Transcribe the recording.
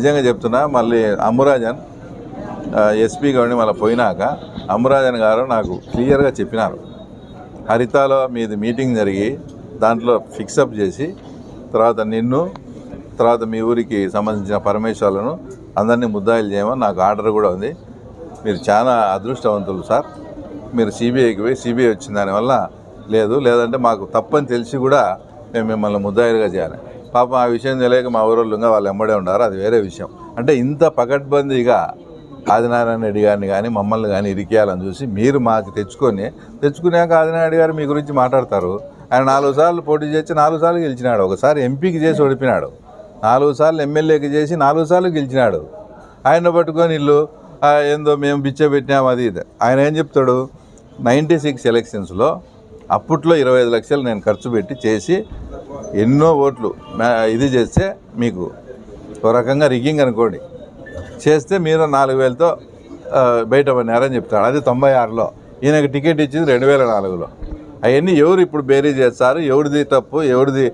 నిజంగా చెప్తున్నా మళ్ళీ అమ్మురాజన్ ఎస్పీ గారిని మళ్ళీ పోయినాక అమ్మురాజన్ గారు నాకు క్లియర్గా చెప్పినారు. హరితాలో మీది మీటింగ్ జరిగి దాంట్లో ఫిక్సప్ చేసి తర్వాత నిన్ను తర్వాత మీ ఊరికి సంబంధించిన పరమేశ్వర్లను అందరినీ ముద్దాయిలు చేయమని నాకు ఆర్డర్ కూడా ఉంది. మీరు చాలా అదృష్టవంతులు సార్. మీరు సిబిఐకి పోయి సిబిఐ వచ్చిన దానివల్ల లేదు లేదంటే మాకు తప్పని తెలిసి కూడా మేము మిమ్మల్ని ముద్దాయిలుగా చేయాలి. పాపం ఆ విషయం తెలియక మా ఊరోళ్ళు ఇంకా వాళ్ళు ఎమ్మడే ఉన్నారు అది వేరే విషయం. అంటే ఇంత పకడ్బందీగా ఆదినారాయణ రెడ్డి గారిని కానీ మమ్మల్ని కానీ ఇరికేయాలని చూసి మీరు మాకు తెచ్చుకొని తెచ్చుకున్నాక ఆదినారాయణ గారు మీ గురించి మాట్లాడతారు. ఆయన నాలుగు సార్లు పోటీ చేసి నాలుగు సార్లు గెలిచినాడు. ఒకసారి ఎంపీకి చేసి ఓడిపినాడు. నాలుగు సార్లు ఎమ్మెల్యేకి చేసి నాలుగు సార్లు గెలిచినాడు. ఆయన పట్టుకొని ఇల్లు ఏందో మేము బిచ్చ పెట్టినాం అది ఇది. ఆయన ఏం చెప్తాడు? నైంటీ సిక్స్ ఎలక్షన్స్లో అప్పట్లో ఇరవై ఐదు లక్షలు నేను ఖర్చు పెట్టి చేసి ఎన్నో ఓట్లు ఇది చేస్తే మీకు ఒక రకంగా రిగ్గింగ్ అనుకోండి. చేస్తే మీరు నాలుగు వేలతో బయట పడినారని చెప్తాడు. అది తొంభై ఆరులో. ఈయనకి టికెట్ ఇచ్చింది రెండు వేల నాలుగులో. అవన్నీ ఎవరు ఇప్పుడు బేరీ చేస్తారు? ఎవరిది తప్పు? ఎవరిది